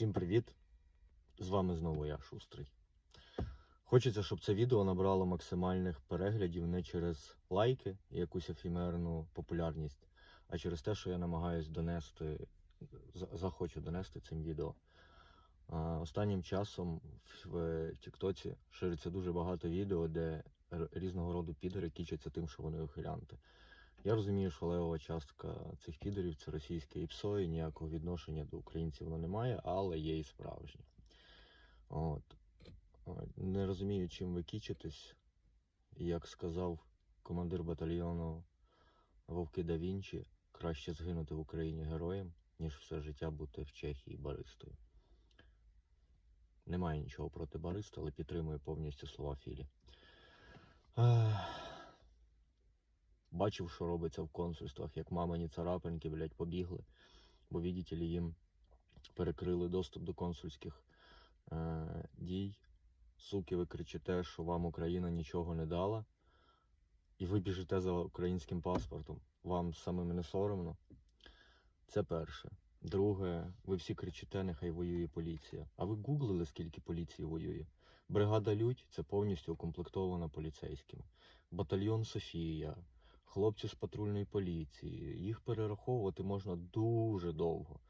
Всім привіт! З вами знову я, Шустрий. Хочеться, щоб це відео набрало максимальних переглядів не через лайки і якусь ефемерну популярність, а через те, що я намагаюсь донести, захочу донести цим відео. Останнім часом в Тіктоці шириться дуже багато відео, де різного роду підери кічаться тим, що вони ухилянти. Я розумію, що левова частка цих підерів це російське ІПСО, і ніякого відношення до українців воно не має, але є і справжні. От. Не розумію, чим ви кічитесь. Як сказав командир батальйону Вовки да Вінчі, краще згинути в Україні героєм, ніж все життя бути в Чехії баристою. Немає нічого проти бариста, але підтримую повністю слова Філі. Бачив, що робиться в консульствах, як мамині царапинки, блядь, побігли. Бо, ли, їм перекрили доступ до консульських е, дій. Суки, ви кричите, що вам Україна нічого не дала. І ви біжите за українським паспортом. Вам самим не соромно. Це перше. Друге, ви всі кричите, нехай воює поліція. А ви гуглили, скільки поліції воює? Бригада Людь це повністю укомплектована поліцейськими. Батальйон Софія, хлопці з патрульної поліції. Їх перераховувати можна дуже довго,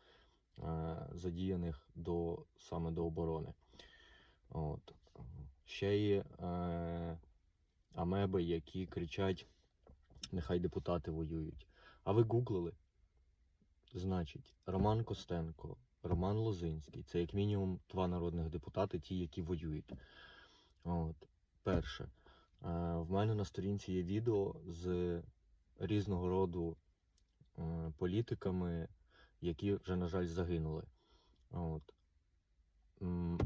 е, задіяних до, саме до оборони. От. Ще є е, амеби, які кричать, нехай депутати воюють. А ви гуглили? Значить, Роман Костенко, Роман Лозинський це як мінімум два народних депутати, ті, які воюють. От. Перше. Е, В мене на сторінці є відео з різного роду е, політиками, які вже, на жаль, загинули. От.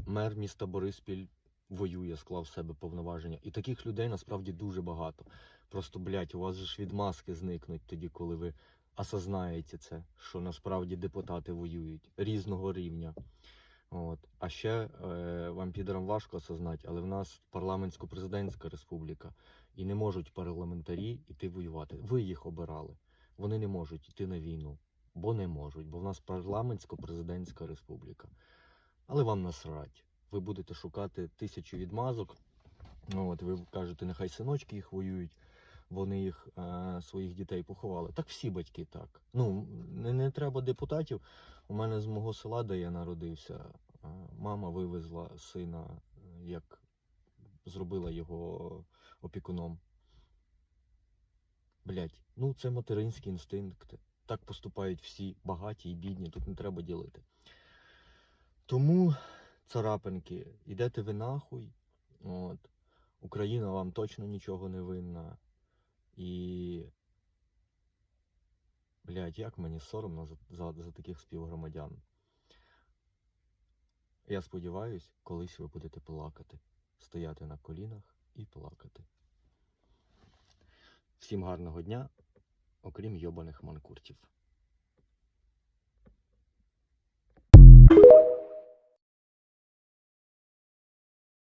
Мер міста Бориспіль воює, склав себе повноваження. І таких людей насправді дуже багато. Просто, блядь, у вас же ж відмазки зникнуть тоді, коли ви осознаєте це, що насправді депутати воюють різного рівня. От. А ще е, вам підерам важко осознати, але в нас парламентсько-президентська республіка, і не можуть парламентарі йти воювати. Ви їх обирали. Вони не можуть йти на війну, бо не можуть, бо в нас парламентсько-президентська республіка. Але вам насрать. Ви будете шукати тисячу відмазок. Ну, от ви кажете, нехай синочки їх воюють, вони їх е, своїх дітей поховали. Так всі батьки так. Ну, не, не треба депутатів. У мене з мого села, де я народився, мама вивезла сина, е, як зробила його опікуном. Блять, ну це материнські інстинкти. Так поступають всі багаті і бідні, тут не треба ділити. Тому, царапинки, ідете ви нахуй. От. Україна вам точно нічого не винна. І. Блядь, як мені соромно за, за, за таких співгромадян. Я сподіваюсь, колись ви будете плакати, стояти на колінах і плакати. Всім гарного дня, окрім йобаних манкуртів.